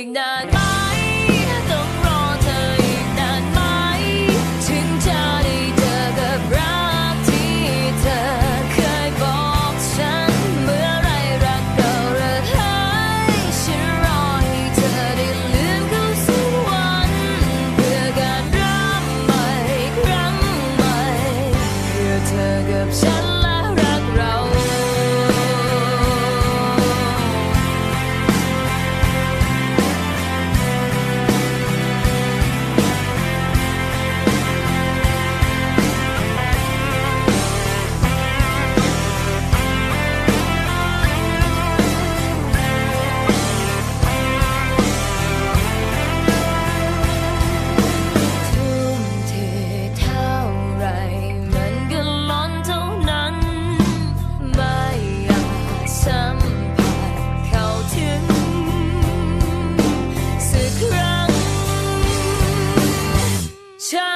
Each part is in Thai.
tignan Child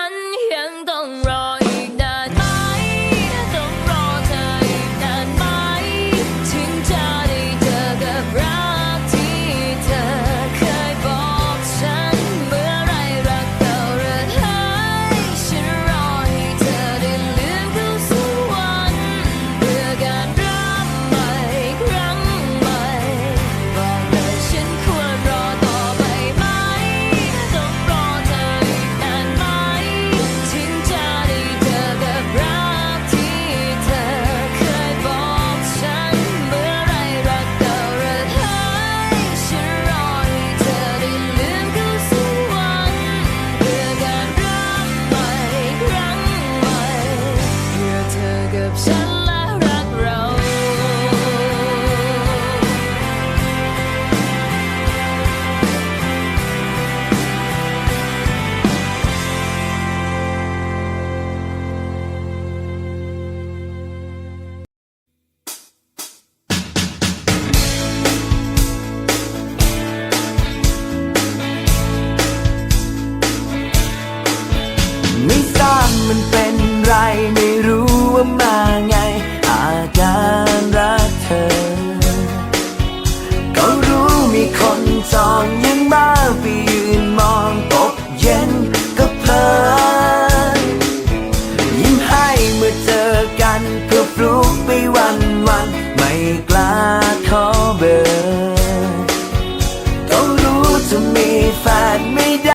ันไม่กล้าขอเบอร์ ต้องรู้จะมีแฟนไม่ได้